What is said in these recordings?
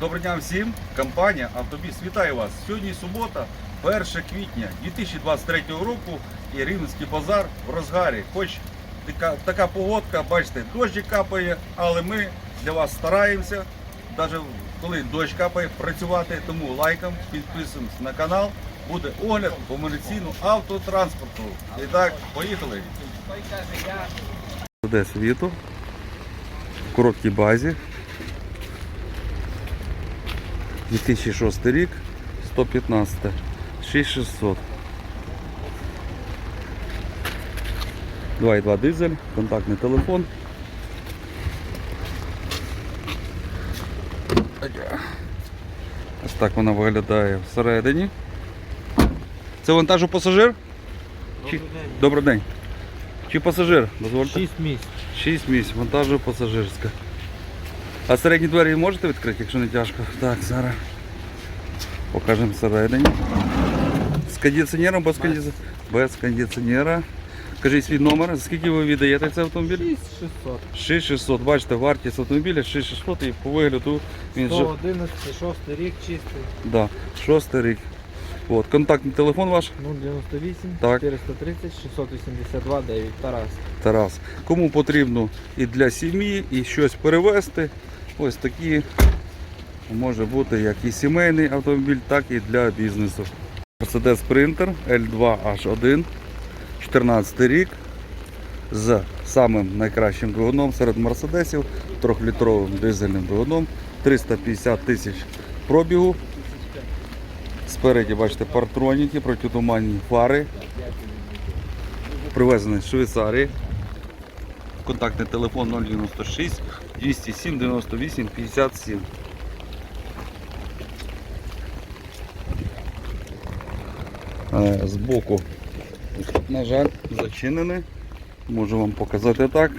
Доброго дня всім. Компанія Автобіс вітає вас. Сьогодні субота, 1 квітня 2023 року і Рівненський базар в розгарі. Хоч така, така погодка, бачите, дощик капає, але ми для вас стараємося. Навіть коли дощ капає, працювати. Тому лайком, підписуємось на канал. Буде огляд комерційного автотранспорту. І так, поїхали. Де світу? В короткій базі. 2006 рік, 115, 6600. 2,2 дизель, контактний телефон. Ось так вона виглядає всередині. Це вантажу пасажир? Чи... Добрий день. Чи пасажир? Дозвольте. 6 місць. 6 місць, вантажу пасажирська. А середні двері можете відкрити, якщо не тяжко? Так, зараз покажемо всередині. З кондиціонером, без кондиціонера? Без кондиціонера. Кажіть свій номер, скільки ви віддаєте цей автомобіль? 6600. 6600. Бачите, вартість автомобіля 6600 і по вигляду він же 111, 6 рік чистий. да, шостий рік. От, контактний телефон ваш, 098 Так. 430 682 9. Тарас. Тарас. Кому потрібно і для сім'ї, і щось перевезти, ось такі може бути як і сімейний автомобіль, так і для бізнесу. Mercedes Sprinter L2H1, 14 рік, з самим найкращим двигуном серед мерседесів, 3-літровим дизельним двигуном, 350 тисяч пробігу. Спереді бачите партроніки, протитуманні фари. Привезений з Швейцарії. Контактний телефон 096 207 98 57. Е, Збоку, на жаль, зачинене. Можу вам показати так.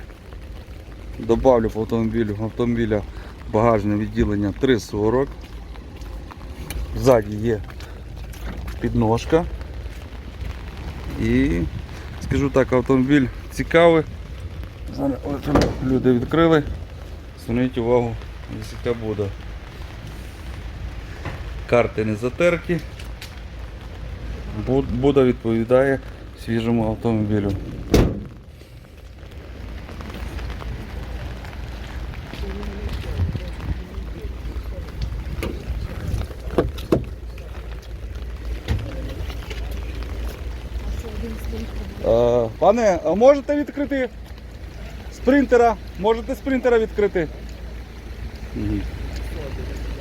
Добавлю по автомобілю автомобіля багажне відділення 340. Ззаді є підножка. І скажу так, автомобіль цікавий. Зараз люди відкрили. Зверніть увагу, яка буде. Карти не затерті. Буда відповідає свіжому автомобілю. Пане, а можете відкрити спринтера? Можете спринтера відкрити?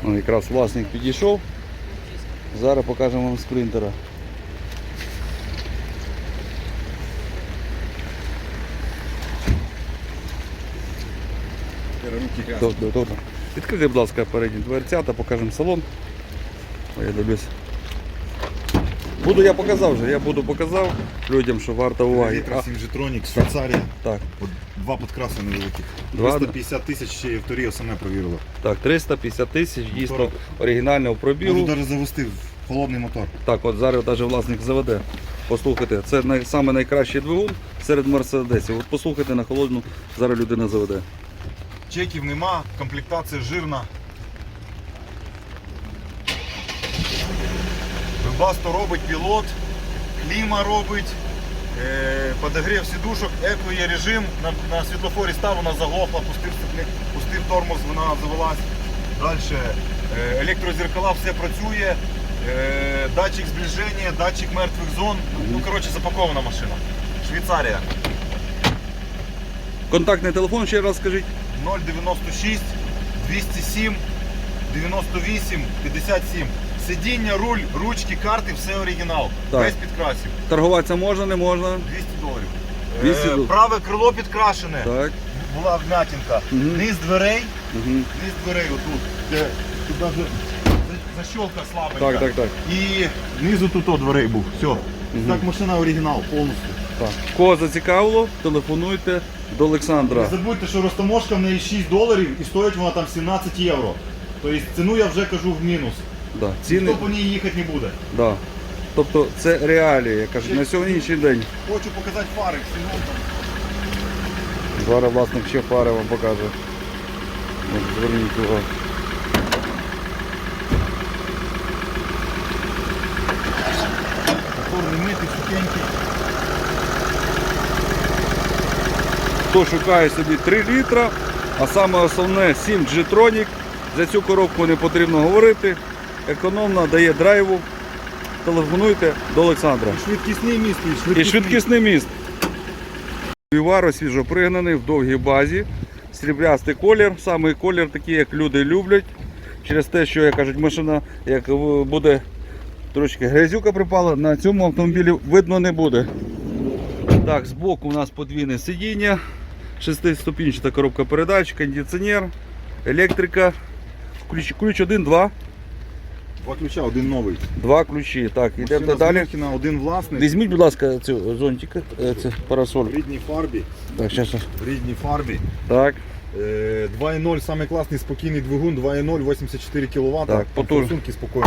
Ну, якраз власник підійшов. Зараз покажемо вам спринтера. Добре, добре. Відкрийте, будь ласка, передні дверця та покажемо салон. Я дивлюсь. Буду я показав вже, я буду показав людям, що варто уваги. А, Інжетронік, Швейцарія. так, От Два підкраси невеликих. Два, 350 тисяч ще і авторія саме провірила. так, 350 тисяч, дійсно оригінального Можу пробігу. навіть завести в холодний мотор. Так, от зараз навіть власник заведе. Послухайте, це най, саме найкращий двигун серед мерседесів. От послухайте на холодну, зараз людина заведе. Чеків нема, комплектація жирна. Вебасто робить пілот, кліма робить, е, подогрів сідушок, еко є режим. На, на світлофорі став, вона заглохла, пустив, пустив тормоз, вона завелась. Далі е, електрозеркала, все працює. Е, датчик зближення, датчик мертвих зон. Ну, коротше, запакована машина. Швейцарія. Контактний телефон ще раз скажіть. 096 207 98 57. Сидіння, руль, ручки, карти, все оригінал. Так. Без підкрасів. Торгуватися можна, не можна. 200 доларів. 200 Е, доларів. праве крило підкрашене. Так. Була вмятинка. Мгм. Низ дверей, Угу. низ дверей отут. Де, тут даже за- защолка слабенька. Так, так, так. І знизу тут о дверей був. Все. Так машина оригінал повністю. так. Кого зацікавило, телефонуйте до Олександра. Не забудьте, що розтаможка в неї 6 доларів і стоїть вона там 17 євро. Тобто ціну я вже кажу в мінус. Да. Ціни... Хто по ній їхати не буде. Да. Тобто це реалія, я кажу, на сьогоднішній день. Хочу показати фари, Зараз власник ще фари вам покаже. Зверніть його Мити, сукеньки. Хто шукає собі 3 літра, а саме основне 7 G-Tronic. За цю коробку не потрібно говорити. Економно дає драйву. Телефонуйте до Олександра. І швидкісний міст, і І швидкісний. швидкісний міст. Віваро свіжопригнаний в довгій базі. Сріблястий колір, саме колір такий, як люди люблять. Через те, що, як кажуть, машина як буде трошки грязюка припала, на цьому автомобілі видно не буде. Так, збоку у нас подвійне сидіння, шестиступінчата коробка передач, кондиціонер, електрика. Ключ, ключ один, два. Два ключа, один новий. Два ключі. Так, йдемо Машина далі. Змінкіна, один власник. Візьміть, будь ласка, цю зонтик, е, це парасоль. В рідній фарбі. Так, зараз. В рідній фарбі. Так, Е, 2.0 самий класний спокійний двигун, 2.0, 84 кВт. Так, потужно. Форсунки спокійні.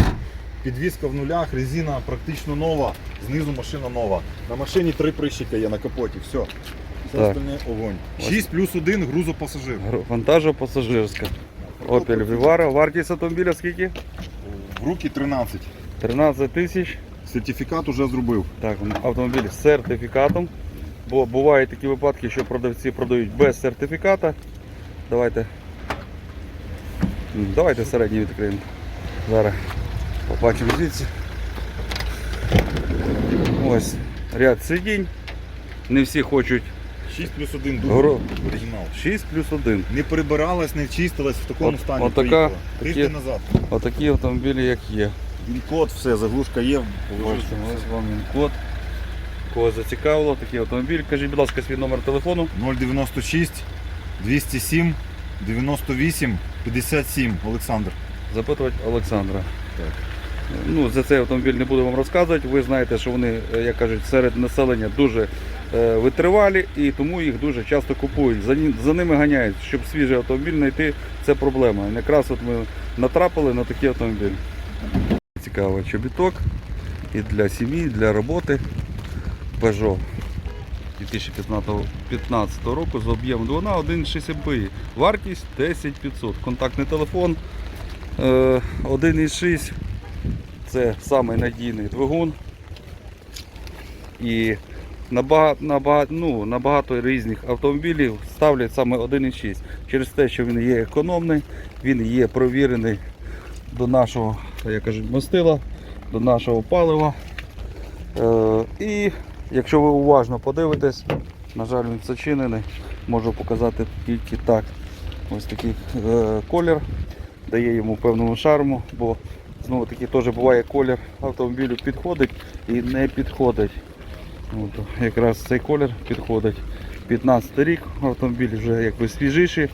Підвізка в нулях, резина практично нова, знизу машина нова. На машині три прищика є на капоті, все. Все Так. остальне огонь. 6 плюс 1 грузопасажир. гр- вантажа пасажирська. Opel Vivara. Вартість автомобіля скільки? В руки 13. 13 тисяч. Сертифікат уже зробив. Так, автомобіль з сертифікатом. Бо бувають такі випадки, що продавці продають без сертифіката. Давайте. Давайте середній відкриємо. Зараз побачимо звідси. Ось ряд сидінь. Не всі хочуть 6 плюс 1 Гро- дух. Оригінал. 6 плюс 1. Не прибиралась, не чистилась в такому От- стані. от така- приїхала. Тиждень такі- назад. Отакі автомобілі, як є. Код, все, заглушка є. Бачите, ось вам він код. Кого зацікавило, такий автомобіль. Кажіть, будь ласка, свій номер телефону. 096 207 98 57 Олександр. Запитувати Олександра. Так. Ну, за цей автомобіль не буду вам розказувати. Ви знаєте, що вони, е, як кажуть, серед населення дуже витривалі і тому їх дуже часто купують. За, ними ганяють. Щоб свіжий автомобіль знайти, це проблема. І якраз от ми натрапили на такий автомобіль. Цікавий чобіток і для сім'ї, і для роботи. Peugeot 2015 року з об'ємом двигуна 1,6 МПІ. Вартість 10 500. Контактний телефон е, 1,6. Це самий надійний двигун. І на багато, ну, на багато різних автомобілів ставлять саме 1,6. Через те, що він є економний, він є провірений до нашого, як кажуть, мастила, до нашого палива. Е, і якщо ви уважно подивитесь, на жаль, він зачинений, можу показати тільки так. Ось такий е, колір дає йому певному шарму, бо знову таки теж буває колір автомобілю підходить і не підходить. От, якраз цей колір підходить. 15 рік автомобіль вже якби свіжіший.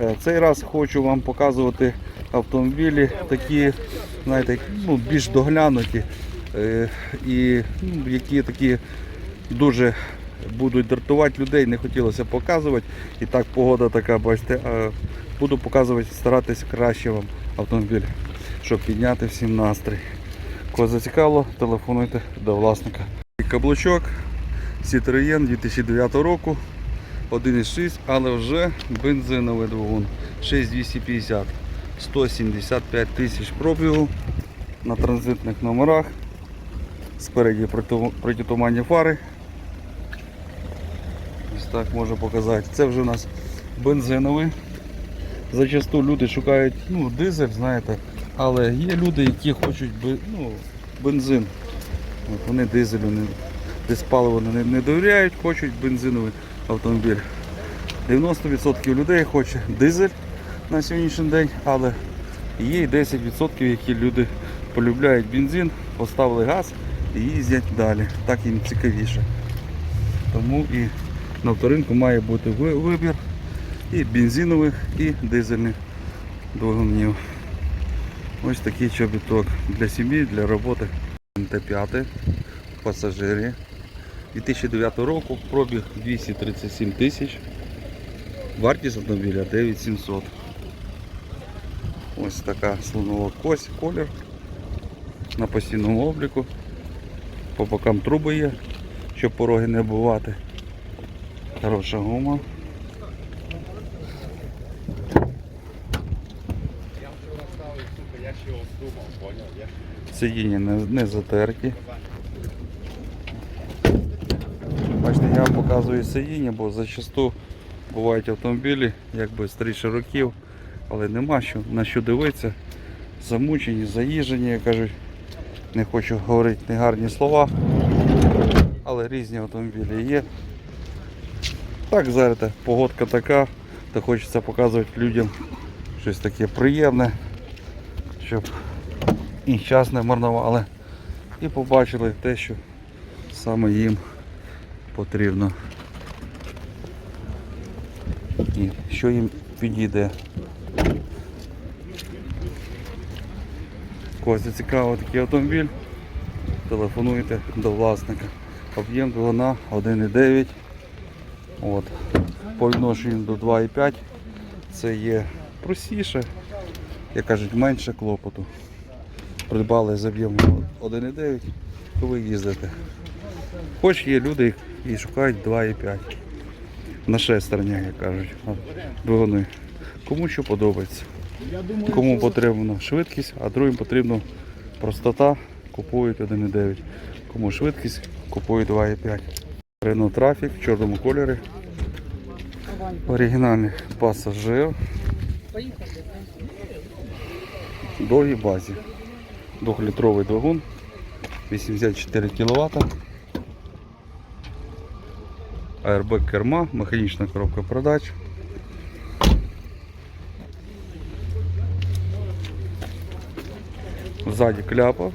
Е, Цей раз хочу вам показувати автомобілі такі, знаєте, ну, більш доглянуті е, і ну, які такі дуже будуть дратувати людей, не хотілося показувати. І так погода така, бачите, буду показувати, старатись краще вам автомобіль, щоб підняти всім настрій. Кого зацікавило, телефонуйте до власника. Каблучок Citroën 2009 року, 1,6, але вже бензиновий двигун 6250, 175 тисяч пробігу на транзитних номерах. Спереді проти- протитуманні фари. Ось так можу показати. Це вже у нас бензиновий. Зачасту люди шукають ну, дизель, знаєте, але є люди, які хочуть ну, бензин. Вони дизелю не, диспаливу не, не довіряють, хочуть бензиновий автомобіль. 90% людей хоче дизель на сьогоднішній день, але є й 10%, які люди полюбляють бензин, поставили газ і їздять далі. Так їм цікавіше. Тому і на авторинку має бути вибір і бензинових, і дизельних двигунів. Ось такий чобіток для сім'ї, для роботи. МТ-5 пасажирі. 2009 року пробіг 237 тисяч. Вартість автомобіля 9700. Ось така слонова кость, колір. На постійному обліку. По бокам труби є, щоб пороги не бувати. Хороша гума. Сидіння не, не затерті. Бачите, я вам показую сидіння, бо зачасту бувають автомобілі, якби старіше років, але нема що на що дивитися. Замучені, заїжджені, як кажуть. Не хочу говорити негарні слова, але різні автомобілі є. Так, зараз погодка така, то хочеться показувати людям щось таке приємне, щоб і час не марнували, і побачили те, що саме їм потрібно. І що їм підійде. Когось зацікавив такий автомобіль, телефонуйте до власника. Об'єм двигуна 1,9. От. По відношенню до 2,5 це є простіше, як кажуть, менше клопоту. Придбали з об'ємом 1,9, то ви їздите. Хоч є люди і шукають 2,5. На шестернях, як кажуть, двигуни. Кому що подобається. Кому потрібна швидкість, а другим потрібна простота, купують 1,9. Кому швидкість, купують 2,5. Renault Traffic в чорному кольорі. Оригінальний пасажир. Довгій базі. Двохлітровий двигун. 84 кВт. Airbag керма, механічна коробка передач. Ззаді кляпа.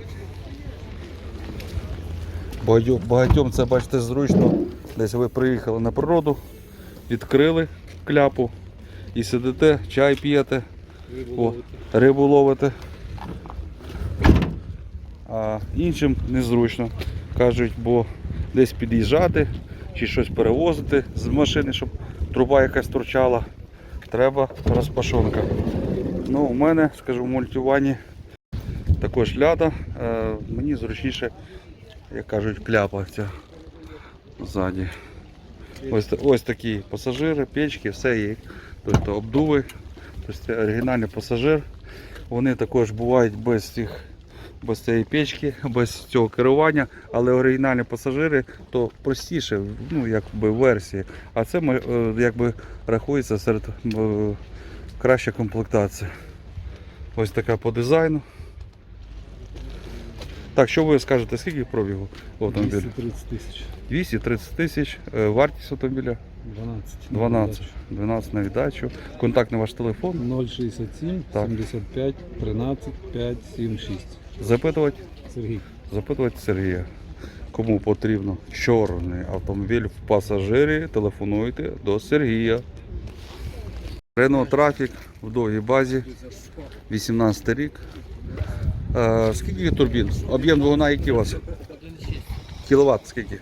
Багатьом, багатьом це бачите зручно. Десь ви приїхали на природу, відкрили кляпу і сидите, чай п'єте, рибу ловите. А іншим незручно. Кажуть, бо десь під'їжджати чи щось перевозити з машини, щоб труба якась торчала. Треба розпашонка. Ну, у мене, скажу, в мультивані також ляда. Е, мені зручніше, як кажуть, кляпа ця ззаді. Ось, ось такі пасажири, печки, все є. Тобто обдуви, тобто оригінальний пасажир. Вони також бувають без цих. Без цієї печки, без цього керування, але оригінальні пасажири то простіше, ну якби версії. А це е, якби рахується серед е, краща комплектація. Ось така по дизайну. Так, що ви скажете, скільки пробігу в автомобілі? 230 тисяч. 230 тисяч, е, вартість автомобіля 12. 12. 12 на віддачу. Контактний ваш телефон. 067 Так. 75 13 5 7 6. Запитувати, Сергій. запитувати Сергія. Кому потрібно чорний автомобіль в пасажирі, телефонуйте до Сергія. Renault Traffic в довгій базі, 18 рік. Е, скільки турбін? Об'єм двигуна який у вас? Кіловат скільки?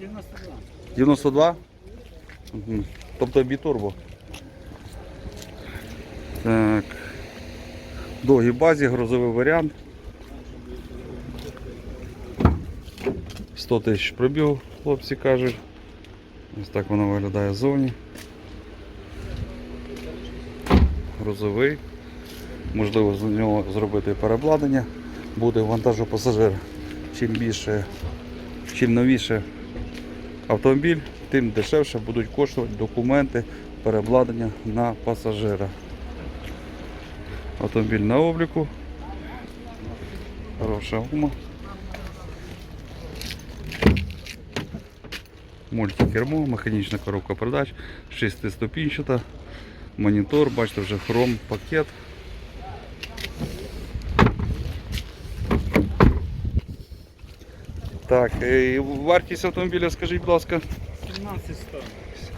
92. 92? Мгм. Тобто бітурбо. Так. В довгій базі, грузовий варіант. 100 тисяч пробіг, хлопці кажуть. Ось так воно виглядає ззовні. Грузовий. Можливо, з нього зробити переобладнання. Буде вантажу пасажира. Чим більше, чим новіше автомобіль, тим дешевше будуть коштувати документи переобладнання на пасажира. Автомобіль на обліку. Хороша гума. Мультикермо, механічна коробка передач, 6-ступінчата, монітор, бачите, вже хром пакет. Так, і вартість автомобіля, скажіть, будь ласка, 17100.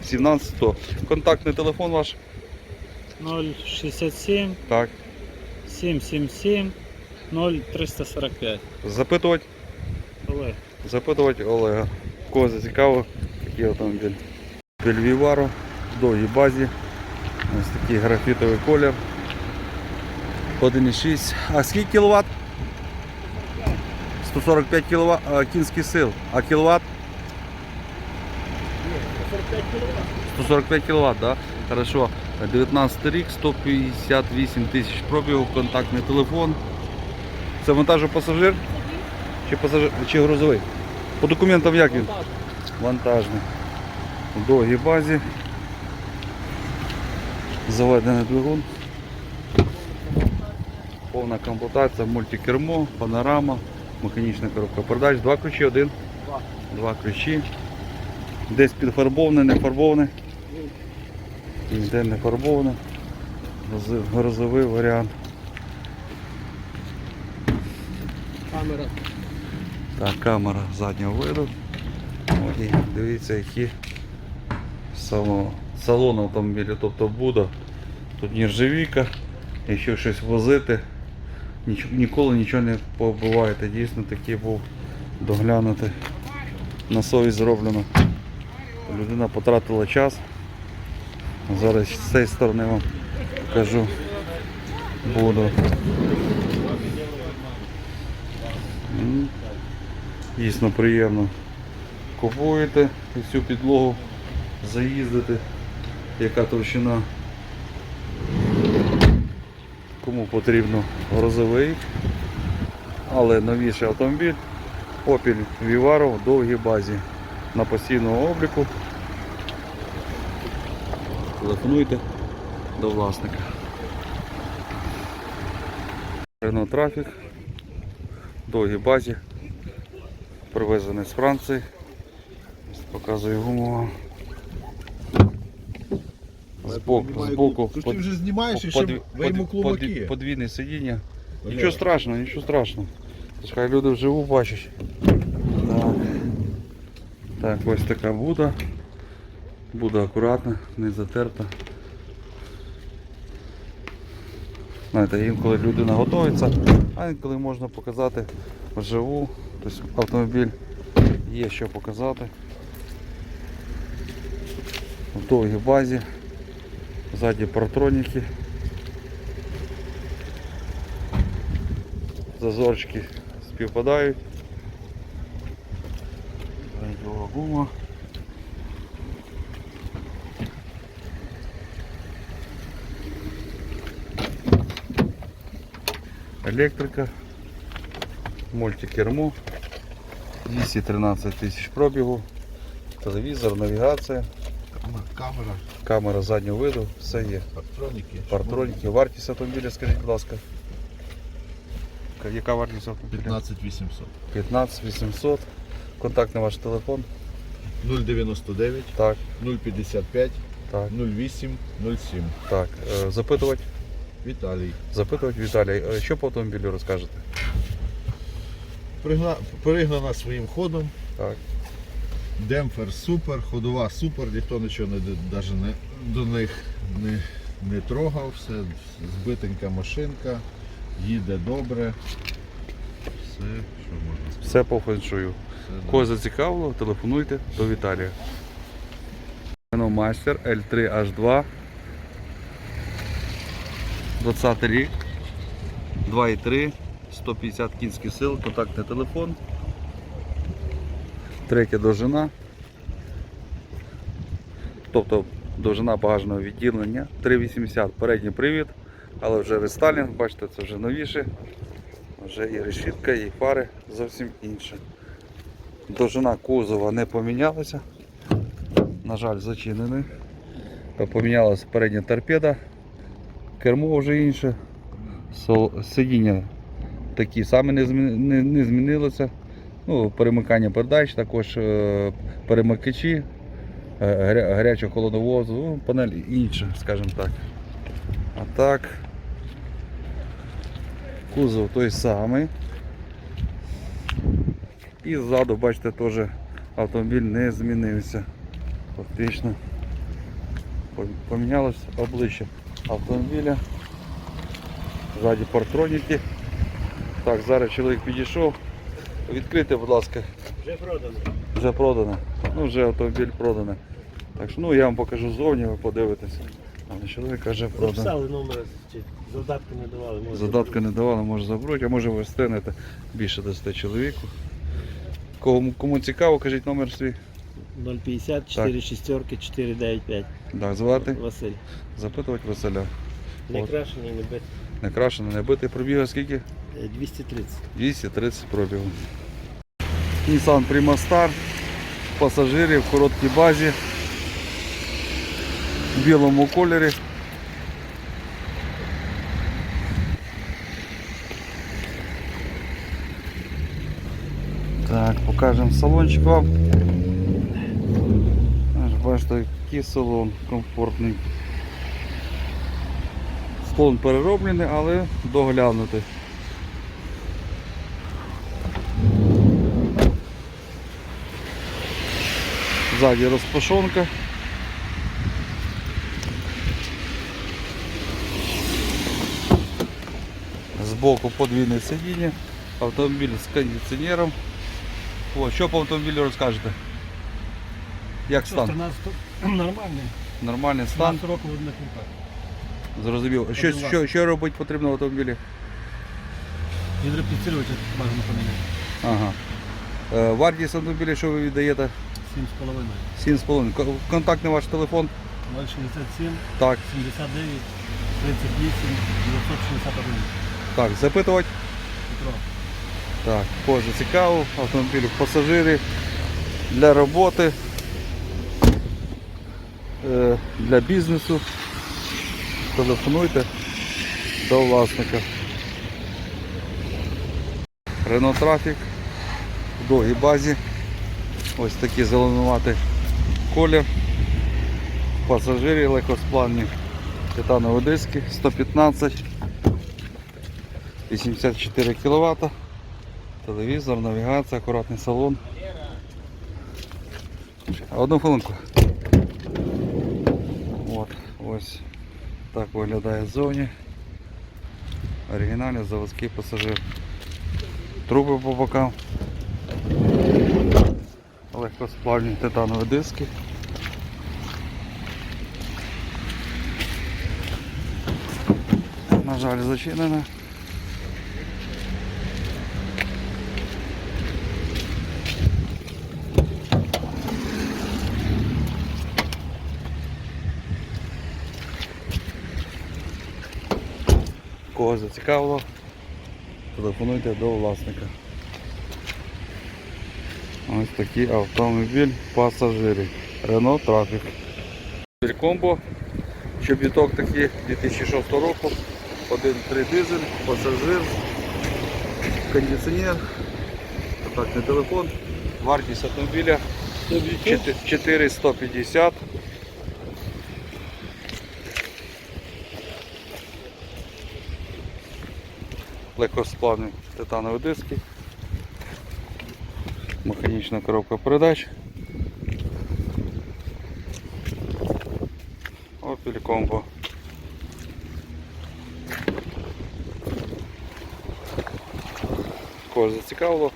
17100. Контактний телефон ваш? 067 Так. 777 0345. Запитувати? Олег. запитувати Олега. Кого зацікавив такий автомобіль. Віваро в довгій базі. Ось такий графітовий колір. 1,6. А скільки кіловат? 145 кВт кінських сил. А кіловат? 145 кВт, да? Хорошо. 19 рік, 158 тисяч пробігу, контактний телефон. Це вантажопасажир? Чи пасажир чи грузовий? По документам як він? Вантажний. У довгій базі. Заведений двигун. Повна комплектація, мультикермо, панорама, механічна коробка передач. Два ключі, один. Два ключі. Десь підфарбоване, не фарбоване. Ніде не фарбоване. Грозовий варіант. Камера. Так, камера заднього виду. І дивіться, які салон, салон автомобіля, тобто буде тут нержавійка, якщо щось возити, ніколи нічого не побуваєте. Дійсно такий був доглянути. На совість зроблено. Людина потратила час. Зараз з цієї сторони вам покажу. Буду. Дійсно приємно. Купуєте і всю підлогу заїздите, яка товщина. Кому потрібно грузовий, але новіший автомобіль Opel Vivaro в довгій базі на постійному обліку. Телефонуйте до власника. Renault Traffic в довгій базі. Привезений з Франції. Показую гуму. вам. Збоку, збоку. Тож ти вже знімаєш і ще вийму подві- Подвійне сидіння. Нічого страшного, нічого страшного. Хай люди вживу бачать. Так. так, ось така буда. Буда акуратна, не затерта. Знаєте, інколи людина готується, а інколи можна показати вживу. Тобто автомобіль є що показати. В довгій базі. Ззаді партроніки. Зазорчики співпадають. Радіова гума. Електрика. Мультикермо. 213 тисяч пробігу. Телевізор, навігація, Камера, камера заднього виду, все є. партроніки. Партроніки, вартість автомобіля, скажіть, будь ласка. Яка- вартість автомобіля? 15 800. 15 800. Контактний ваш телефон. 099 Так, 055 так, 08 07. так. Е, Запитувати, Віталій. запитувати Віталій, е, що по автомобілю розкажете? Пригна... Перегнана своїм ходом. Так. Демпфер супер, ходова супер, ніхто нічого не, даже не, до них не, не трогав, все збитенька машинка, їде добре. Все, що можна сказати. Все по феншую. Кого зацікавило, телефонуйте до Віталія. Master L3H2. 20 рік. 2,3, 150 кінських сил, контактний телефон. Третя довжина. Тобто довжина багажного відділення. 3,80 передній привід, але вже рестайлінг, бачите, це вже новіше. Вже і решітка, і фари зовсім інші. Довжина кузова не помінялася. На жаль, зачинений. Помінялася передня торпеда. Кермо вже інше. Сидіння такі самі не, змі- не, не змінилося. Ну, перемикання передач, також е, перемикачі, е, гаря- гарячого холодного возу, ну, панель інша, скажімо так. А так, кузов той самий. І ззаду, бачите, теж автомобіль не змінився. Фактично помінялось обличчя автомобіля. Ззаді партроніки. Так, зараз чоловік підійшов. Відкрийте, будь ласка. Вже продано. Вже продано. Ну, вже автомобіль продано. Так що ну я вам покажу ззовні, ви подивитесь. Але чоловік каже продано. Записали номер, чи задатки не давали. може. Задатки не давали, може забрати, а може ви встигнете більше дасте чоловіку. Кому, кому цікаво, кажіть номер свій. 050 4 шістерки 495. Так, звати, Василь. запитувати Василя. Не От. крашений, не бит. Не крашено, не битий пробіга скільки? Е, 230. 230 пробігу. Nissan Prima Star пасажирів в короткій базі в білому кольорі. Так, покажемо салончик вам. Аж бачите, який салон комфортний. Салон перероблений, але доглянутий. Ззаді розпашонка. Збоку подвійне сидіння, автомобіль з кондиціонером. О, що по автомобілю розкажете? Як стан? 13 нормальний. Нормальний стан? 13 років одних руках. Зрозумів. Що, що, що робити потрібно в автомобілі? Гідропідсилювач бажано поміняти. Ага. Е, вартість автомобіля, що ви віддаєте? 7,5. 7,5. Ко- Контактний ваш телефон? 067, Так, 79, 38, 961. так, запитувати? Петро. Так, кожен цікаво, автомобіль пасажири для роботи, е, для бізнесу. Телефонуйте до власника. Renault Traffic в довгій базі. Ось такий зеленуватий колір. Пасажири легкосплавні титанові диски 115 84 кВт. Телевізор, навігація, акуратний салон. Одну хвилинку. От, ось так виглядає ззовні. Оригінальний заводський пасажир. Труби по бокам. Легкосплавні титанові диски. На жаль, зачинена. Кого зацікавило, телефонуйте до власника. Ось такий автомобіль пасажирів. Renault Traffic. Комбо. Чобіток такий 2006 року. 1.3 дизель, пасажир, кондиціонер, контактний телефон. Вартість автомобіля 4150. Легкосплавні титанові диски, механічна коробка передач. Opel Combo. Кого зацікавило,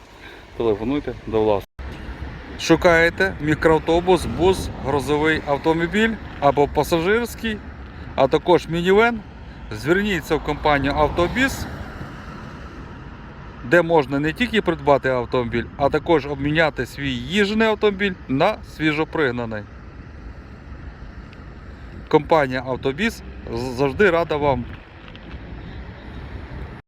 телефонуйте до власника. Шукаєте мікроавтобус, бус, грузовий автомобіль або пасажирський, а також мінівен. Зверніться в компанію Автобіс де можна не тільки придбати автомобіль, а також обміняти свій їжений автомобіль на свіжопригнаний. Компанія Автобіс завжди рада вам